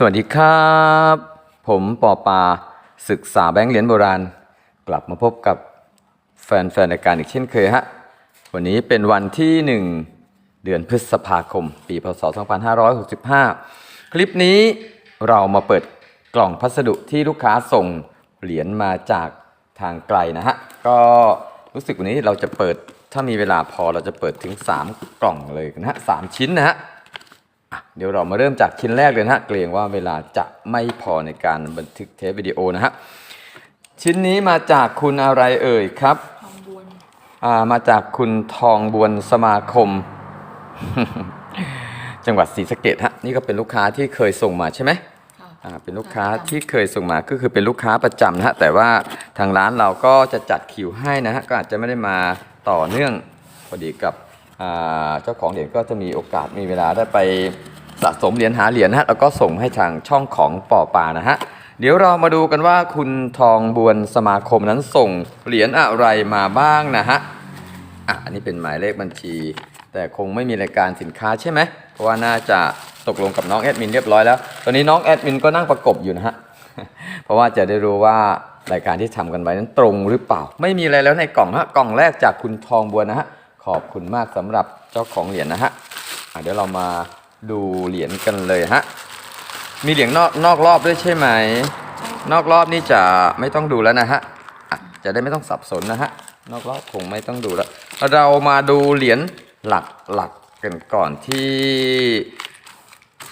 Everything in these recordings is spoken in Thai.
สวัสดีครับ ผมปอปาศึกษาแบงค์เหรียญโบราณ กลับมาพบกับแฟนๆรายการอีกเช่นเคยฮะ วันนี้เป็นวันที่ 1 เดือนพฤษภาคม ปีพศ 2565 คลิปนี้เรามาเปิดกล่องพัสดุที่ลูกค้าส่งเหรียญมาจากทางไกลนะฮะ ก็รู้สึกวันนี้เราจะเปิดถ้ามีเวลาพอเราจะเปิดถึง 3 กล่องเลยนะฮะสามชิ้นนะฮะ เดี๋ยวเรามาเริ่มจากชิ้นแรกเลยนะฮะเกรงว่าเวลาจะไม่พอในการบันทึกเทปวิดีโอนะฮะชิ้นนี้มาจากคุณอะไรเอ่ยครับทองบวนอ่ามาจากคุณทองบวนสมาคม จังหวัดศรีสะเกดฮะนี่ก็เป็นลูกค้าที่เคยส่งมาใช่ไหมค่ะอ่าเป็นลูกค้าที่เคยส่งมาก็คือเป็นลูกค้าประจำนะฮะแต่ว่าทางร้านเราก็จะจัดคิวให้นะฮะก็อาจจะไม่ได้มาต่อเนื่องพอดีกับอ่า เจ้าของเหรียญก็จะมีโอกาสมีเวลาได้ไปสะสมเหรียญหาเหรียญนะฮะแล้วก็ส่งให้ทางช่องของปอปานะฮะเดี๋ยวเรามาดูกันว่าคุณทองบวนสมาคมนั้นส่งเหรียญอะไรมาบ้างนะฮะอะอันนี้เป็นหมายเลขบัญชี แต่คงไม่มีรายการสินค้าใช่ไหมเพราะว่าน่าจะตกลงกับน้องแอดมินเรียบร้อยแล้วตอนนี้น้องแอดมินก็นั่งประกบอยู่นะฮะเพราะว่าจะได้รู้ว่ารายการที่ทำกันไว้นั้นตรงหรือเปล่า ไม่มีอะไรแล้วในกล่องฮะกล่องแรกจากคุณทองบัวนะฮะ ขอบคุณมากสำหรับเจ้าของเหรียญนะฮะเดี๋ยวเรามาดูเหรียญกันเลยฮะ มีเหรียญนอกนอกรอบด้วยใช่ไหม นอกรอบนี่จะไม่ต้องดูแล้วนะฮะจะได้ไม่ต้องสับสนนะฮะ นอกรอบคงไม่ต้องดูแล้ว เรามาดูเหรียญหลักหลักกันก่อนที่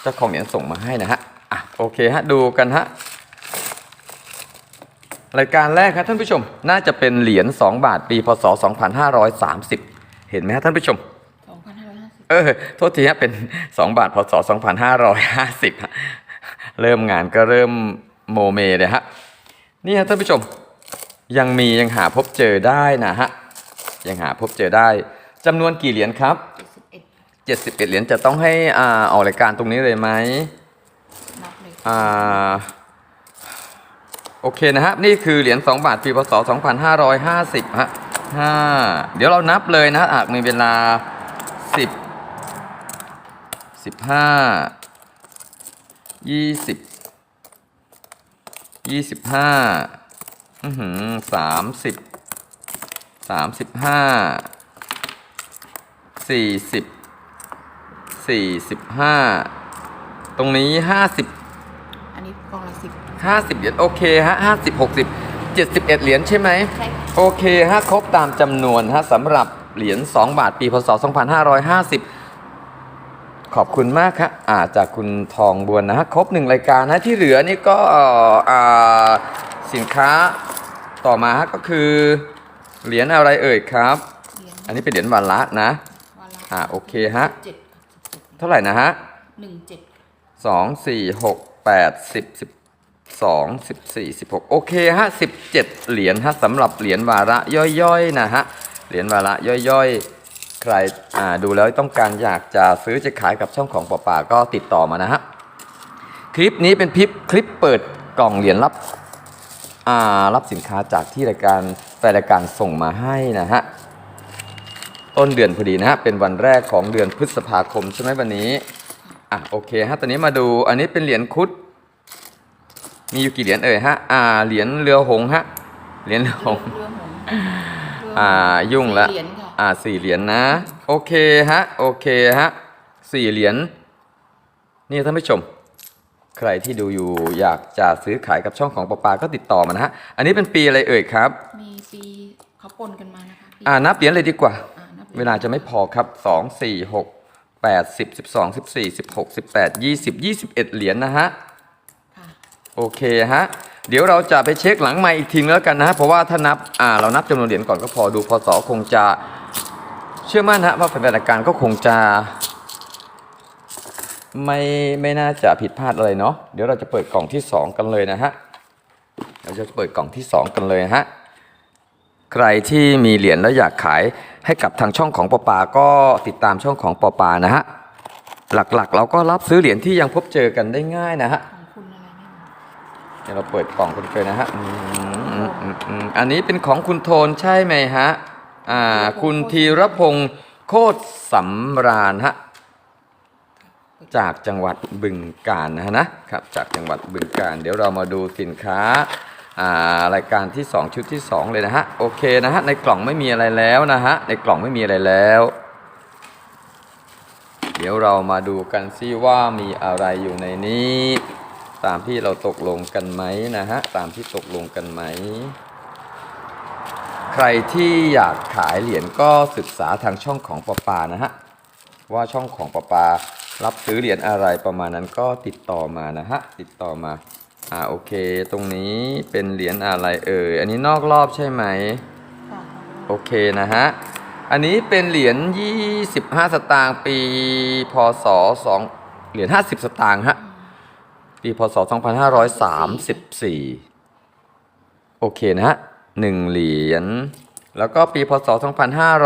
เจ้าของเหรียญส่งมาให้นะฮะ อะโอเคฮะดูกันฮะรายการแรกครับท่านผู้ชมน่าจะเป็นเหรียญ 2 บาทปีพศ 2530 ห็นไหมฮะท่านผู้ชมสองพันห้าร้อยห้าสิบเออโทษทีฮะเป็น 2 บาทพศ2550ฮะเริ่มงานก็เริ่มโมเมเลยฮะนี่ฮะท่านผู้ชมยังมียังหาพบเจอได้นะฮะยังหาพบเจอได้จำนวนกี่เหรียญครับเจ็ดสิบเอ็ด71เหรียญจะต้องให้อ่าออกรายการตรงนี้เลยไหมนับเลยอ่าโอเคนะฮะนี่คือเหรียญ2บาทปีพศ2550ฮะ ห้าเดี๋ยวเรานับเลยนะฮะหากมีเวลา10 15 20 25อือหือ30 35 40 45ตรงนี้50อันนี้กองละสิบ50เหรียญโอเคฮะ50 60 71 เหรียญใช่ไหมใช่โอเคฮะครบตามจำนวนฮะสำหรับเหรียญ 2 บาทปีพศ 2550 ขอบคุณมากครับอ่าจากคุณทองบวนนะฮะครบหนึ่งรายการนะที่เหลือนี่ก็อ่าสินค้าต่อมาฮะก็คือ เหรียญอะไรเอ่ยครับ เหรียญอันนี้เป็นเหรียญวันละนะ วันละอ่าโอเคฮะ เจ็ดเท่าไหร่นะฮะ หนึ่งเจ็ดสองสี่หกแปดสิบสิบ สองสิบสี่สิบหกโอเคฮะสิบเจ็ดเหรียญฮะสำหรับเหรียญวาระย่อยๆนะฮะเหรียญวาระย่อยๆ ใครอ่าดูแล้วต้องการอยากจะซื้อจะขายกับช่องของป่าป่าก็ติดต่อมานะฮะคลิปนี้เป็นคลิปคลิปเปิดกล่องเหรียญรับอ่ารับสินค้าจากที่รายการแฟนรายการส่งมาให้นะฮะต้นเดือนพอดีนะฮะเป็นวันแรกของเดือนพฤษภาคมใช่ไหมวันนี้อะโอเคฮะตอนนี้มาดูอันนี้เป็นเหรียญคุด มีอยู่กี่เหรียญเอ่ยฮะ อ่า เหรียญเรือหงส์ฮะ เหรียญเรือหงส์เรือหงส์อ่า ยุ่งละ สี่เหรียญค่ะอ่า สี่เหรียญนะ โอเคฮะ โอเคฮะ สี่เหรียญ นี่ท่านผู้ชม ใครที่ดูอยู่อยากจะซื้อขายกับช่องของปอปาก็ติดต่อมานะฮะ อันนี้เป็นปีอะไรเอ่ยครับ มีปีเขาปนกันมานะคะปีอ่า นับเหรียญเลยดีกว่า อ่านับเวลาจะไม่พอครับสองสี่หกแปดสิบสิบสองสิบสี่สิบหกสิบแปดยี่สิบยี่สิบเอ็ดเหรียญนะฮะค่ะ โอเคฮะ เดี๋ยวเราจะไปเช็คหลังใหม่อีกทีนึงแล้วกันนะฮะเพราะว่าถ้านับอ่าเรานับจำนวนเหรียญก่อนก็พอดูพศคงจะเชื่อมั่นฮะว่าแฟนรายการก็คงจะไม่ไม่น่าจะผิดพลาดอะไรเนาะเดี๋ยวเราจะเปิดกล่องที่ 2 กันเลยนะฮะเราจะเปิดกล่องที่ 2 กันเลยฮะใครที่มีเหรียญแล้วอยากขายให้กับทางช่องของปอปาก็ติดตามช่องของปอปานะฮะหลักๆ เราก็รับซื้อเหรียญที่ยังพบเจอกันได้ง่ายนะฮะ ของคุณอะไรเนี่เดี๋ยวเราเปิดกล่องกันเลยนะฮะอันนี้เป็นของคุณโทนใช่ไหมฮะ อ่า คุณธีรพงศ์โคตรสำราญฮะ จากจังหวัดบึงกาฬนะฮะนะครับ จากจังหวัดบึงกาฬเดี๋ยวเรามาดูสินค้า อ่า รายการที่ 2 ชุดที่ 2 เลยนะฮะ โอเคนะฮะ ในกล่องไม่มีอะไรแล้วนะฮะ ในกล่องไม่มีอะไรแล้ว เดี๋ยวเรามาดูกันซิว่ามีอะไรอยู่ในนี้ ตามที่เราตกลงกันไหมนะฮะตามที่ตกลงกันไหม ใครที่อยากขายเหรียญก็ศึกษาทางช่องของปอปานะฮะว่าช่องของปอปารับซื้อเหรียญอะไรประมาณนั้นก็ติดต่อมานะฮะติดต่อมาอ่าโอเค ตรงนี้เป็นเหรียญอะไรเอ่ยอันนี้นอกรอบใช่ไหมค่ะโอเคนะฮะอันนี้เป็นเหรียญ25 สตางค์ปี พศ2เหรียญ50 สตางค์ฮะ ปีพศ 2534 โอเคนะฮะหนึ่งเหรียญ แล้วก็ปีพศ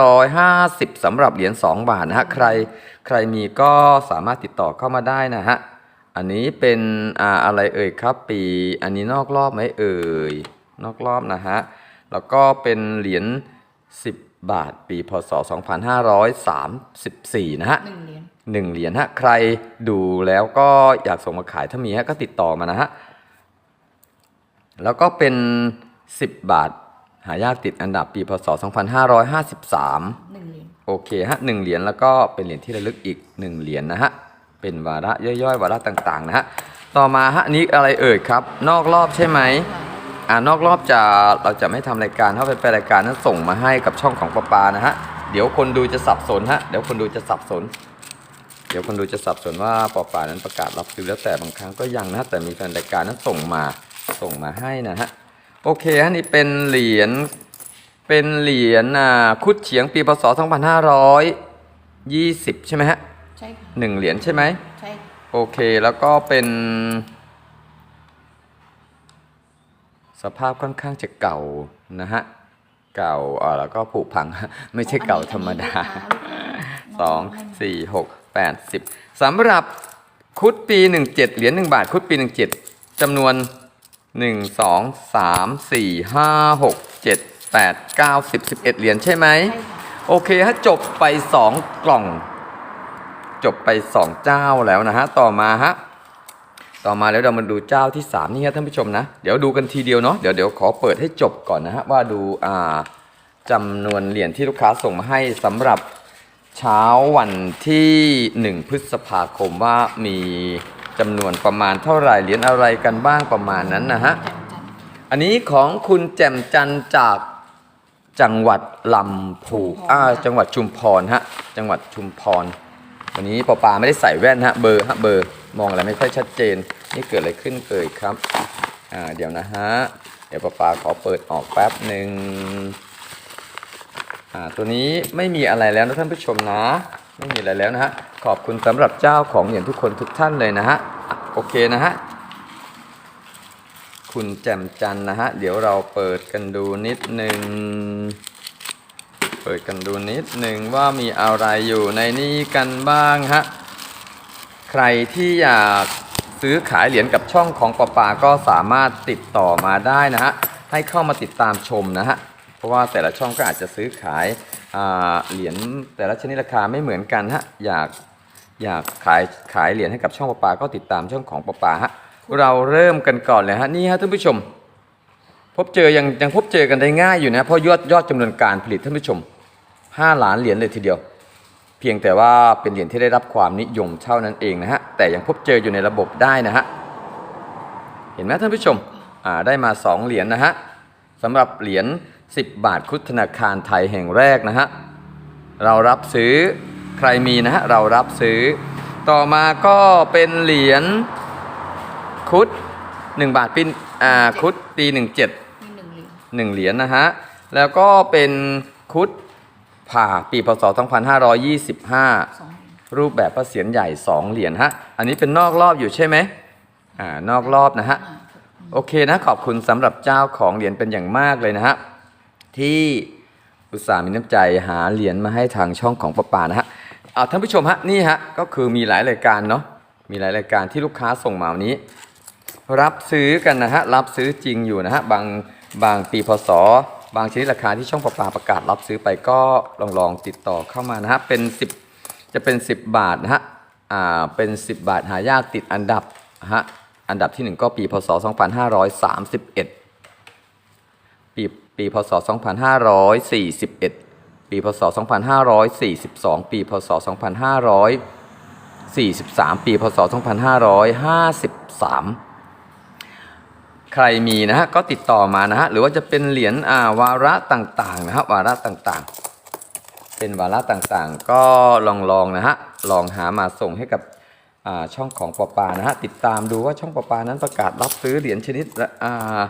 2550สำหรับเหรียญ2บาทนะฮะ ใครใครมีก็สามารถติดต่อเข้ามาได้นะฮะ อันนี้เป็นอ่าอะไรเอ่ยครับ ปี อันนี้นอกรอบไหมเอ่ย นอกรอบนะฮะ แล้วก็เป็นเหรียญ10 บาท ปีพศ 2534 นะฮะ หนึ่งเหรียญหนึ่งเหรียญฮะใครดูแล้วก็อยากส่งมาขายถ้ามีฮะก็ติดต่อมานะฮะแล้วก็เป็น 10 บาท หายากติดอันดับปีพศ 2553หนึ่งเหรียญโอเคฮะหนึ่งเหรียญแล้วก็เป็นเหรียญที่ระลึกอีกหนึ่งเหรียญนะฮะเป็นวาระย่อยๆ วาระต่างๆนะฮะต่อมาฮะอันนี้อะไรเอ่ยครับ นอกรอบใช่ไหมค่ะอ่านอกรอบจะเราจะไม่ทำรายการถ้าเป็นรายการนั้นส่งมาให้กับช่องของปอปานะฮะเดี๋ยวคนดูจะสับสนฮะเดี๋ยวคนดูจะสับสน เดี๋ยวคนดูจะสับสนว่าปอปานั้นประกาศรับซื้อแล้วแต่บางครั้งก็ยังนะแต่มีแฟนรายการนั้นส่งมาส่งมาให้นะฮะโอเคฮะนี่เป็นเหรียญเป็นเหรียญอ่าคุดเฉียงปีพศ2520 ใช่ไหมฮะใช่ค่ะหนึ่งเหรียญใช่ไหมใช่โอเคแล้วก็เป็น สภาพค่อนข้างจะเก่านะฮะเก่าอ่าแล้วก็ผุพัง ไม่ใช่เก่าธรรมดา สองสี่หก แปดสิบสำหรับคุดปีหนึ่งเจ็ดเหรียญหนึ่งบาท คุดปีหนึ่งเจ็ดจำนวนหนึ่งสองสามสี่ห้าหกเจ็ดแปดเก้าสิบสิบเอ็ดเหรียญใช่ไหมใช่ค่ะโอเคฮะจบไปสองกล่อง จบไปสองเจ้าแล้วนะฮะ ต่อมาฮะ ต่อมาแล้วเรามาดูเจ้าที่สามนี่ฮะท่านผู้ชมนะ เดี๋ยวดูกันทีเดียวเนาะ เดี๋ยวเดี๋ยวขอเปิดให้จบก่อนนะฮะ ว่าดูอ่าจำนวนเหรียญที่ลูกค้าส่งมาให้สำหรับ เช้าวันที่ 1 พฤษภาคมว่ามีจำนวนประมาณเท่าไหร่เหรียญอะไรกันบ้างประมาณนั้นนะฮะจันจันอันนี้ของคุณแจ่มจันทร์จากจังหวัดลำพูอ่าจังหวัดชุมพรฮะ จังหวัดชุมพร วันนี้ปอปาไม่ได้ใส่แว่นฮะ เบอร์ฮะเบอร์ มองอะไรไม่ค่อยชัดเจน นี่เกิดอะไรขึ้นเอ่ยครับ อ่าเดี๋ยวนะฮะ เดี๋ยวปอปาขอเปิดออกแป๊บหนึ่ง อ่าตัวนี้ไม่มีอะไรแล้วนะท่านผู้ชมนะ ไม่มีอะไรแล้วนะฮะขอบคุณสำหรับเจ้าของเหรียญทุกคนทุกท่านเลยนะฮะโอเคนะฮะคุณแจ่มจันนะฮะเดี๋ยวเราเปิดกันดูนิดหนึ่งเปิดกันดูนิดหนึ่งว่ามีอะไรอยู่ในนี้กันบ้างฮะใครที่อยากซื้อขายเหรียญกับช่องของปอปาก็สามารถติดต่อมาได้นะฮะให้เข้ามาติดตามชมนะฮะ เพราะว่าแต่ละช่องก็อาจจะซื้อขายาเหรียญแต่ละชนิดราคาไม่เหมือนกันฮะอยากอยากขายขายเหรียญให้กับช่องปอปาก็ติดตามช่องของปอปาฮะเราเริ่มกันก่อนเลยฮะนี่ฮะท่านผู้ชม พบเจอยังยังพบเจอกันได้ง่ายอยู่นะเพราะยอดยอดจำนวนการผลิตท่านผู้ชม 5 ล้านเหรียญเลยทีเดียว เพียงแต่ว่าเป็นเหรียญที่ได้รับความนิยมเท่านั้นเองนะฮะแต่ยังพบเจออยู่ในระบบได้นะฮะเห็นไหมท่านผู้ชมได้มา 2 เหรียญนะฮะสำหรับเหรียญ 10 บาทคุดธนาคารไทยแห่งแรกนะฮะ เรารับซื้อใครมีนะฮะ เรารับซื้อ ต่อมาก็เป็นเหรียญคุด1บาทปีอ่าคุดปี17มีหนึ่งเหรียญหนึ่งเหรียญนะฮะ แล้วก็เป็นคุดผ่าปีพศ 2525สองเหรียญรูปแบบพระเศียรใหญ่ 2 เหรียญฮะ อันนี้เป็นนอกรอบอยู่ใช่ไหมอ่านอกรอบนะฮะอ่าโอเคนะขอบคุณสำหรับเจ้าของเหรียญเป็นอย่างมากเลยนะฮะ ที่อุตส่าห์มีน้ำใจหาเหรียญมาให้ทางช่องของประปานะฮะเอาท่านผู้ชมฮะนี่ฮะก็คือมีหลายรายการเนาะมีหลายรายการที่ลูกค้าส่งมาวันนี้ รับซื้อกันนะฮะรับซื้อจริงอยู่นะฮะบางบางปีพศบางชนิดราคาที่ช่องประปาประกาศรับซื้อไปก็ลองลองติดต่อเข้ามานะฮะเป็น 10 จะเป็น 10 บาทนะฮะอ่าเป็น 10 บาทหายากติดอันดับฮะอันดับที่ 1 ก็ปีพศ 2531 ปี ปีพศ 2541 ปีพศ 2542 ปีพศ 2543 ปีพศ 2553ใครมีนะฮะก็ติดต่อมานะฮะหรือว่าจะเป็นเหรียญอ่าวาระต่างๆนะฮะวาระต่างๆ เป็นวาระต่างๆ ก็ลองลองๆนะฮะลองหามาส่งให้กับอ่าช่องของปอปานะฮะติดตามดูว่าช่องปอปานั้นประกาศรับซื้อเหรียญชนิดละอ่า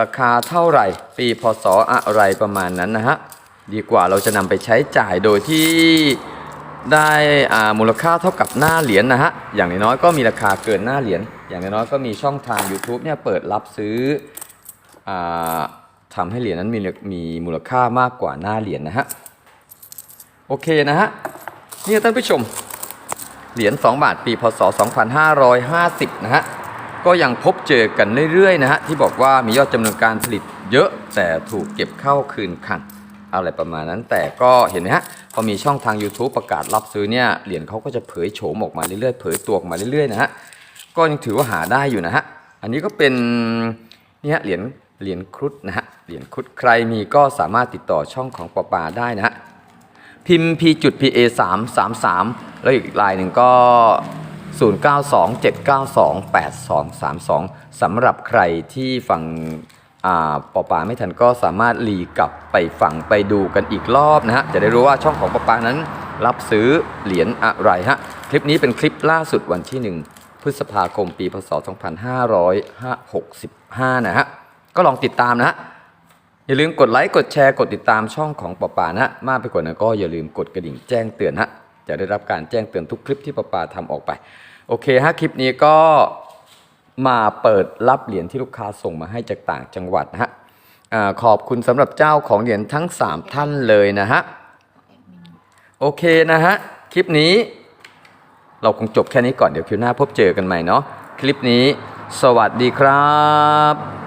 ราคาเท่าไหร่ ปีพศอะไรประมาณนั้นนะฮะ ดีกว่าเราจะนำไปใช้จ่ายโดยที่ได้อามูลค่าเท่ากับหน้าเหรียญนะฮะ อย่างน้อยๆก็มีราคาเกินหน้าเหรียญ อย่างน้อยๆก็มีช่องทาง YouTube เนี่ยเปิดรับซื้ออ่ทำให้เหรียญนั้นมีมีมูลค่ามากกว่าหน้าเหรียญนะฮะ โอเคนะฮะ นี่ท่านผู้ชม เหรียญ 2 บาทปีพศ 2550 นะฮะ ก็ยังพบเจอกันเรื่อยๆนะฮะที่บอกว่ามียอดจำนวนการผลิตเยอะแต่ถูกเก็บเข้าคืนคันอะไรประมาณนั้น แต่ก็เห็นไหมฮะพอมีช่องทาง YouTube ประกาศรับซื้อเนี่ยเหรียญเขาก็จะเผยโฉมออกมาเรื่อยๆเผยตัวออกมาเรื่อยๆนะฮะก็ยังถือว่าหาได้อยู่นะฮะอันนี้ก็เป็นเนี่ยเหรียญเหรียญครุฑนะฮะเหรียญครุฑใครมีก็สามารถติดต่อช่องของปอปาได้นะฮะพิมพ์ p จุด pa 3 3 3แล้วอีกลายหนึ่งก็ 0 9 2 7 9 2 8 2 3 2 สำหรับใครที่ฟังอ่าปอปาไม่ทันก็สามารถรีกลับไปฟังไปดูกันอีกรอบนะฮะ จะได้รู้ว่าช่องของปอปานั้นรับซื้อเหรียญอะไรฮะ คลิปนี้เป็นคลิปล่าสุดวันที่ 1 พฤษภาคมปีพศ 2565 นะฮะ ก็ลองติดตามนะฮะอย่าลืมกดไลค์กดแชร์กดติดตามช่องของปอปานะมากไปกว่านั้นก็อย่าลืมกดกระดิ่งแจ้งเตือนฮะ จะได้รับการแจ้งเตือนทุกคลิปที่ปอปาทำออกไป โอเคฮะคลิปนี้ก็มาเปิดรับเหรียญที่ลูกค้าส่งมาให้จากต่างจังหวัดนะฮะขอบคุณสำหรับเจ้าของเหรียญทั้ง 3 ท่านเลยนะฮะโอเคนะฮะคลิปนี้ เราคงจบแค่นี้ก่อนเดี๋ยวคิวหน้าพบเจอกันใหม่เนาะคลิปนี้ สวัสดีครับ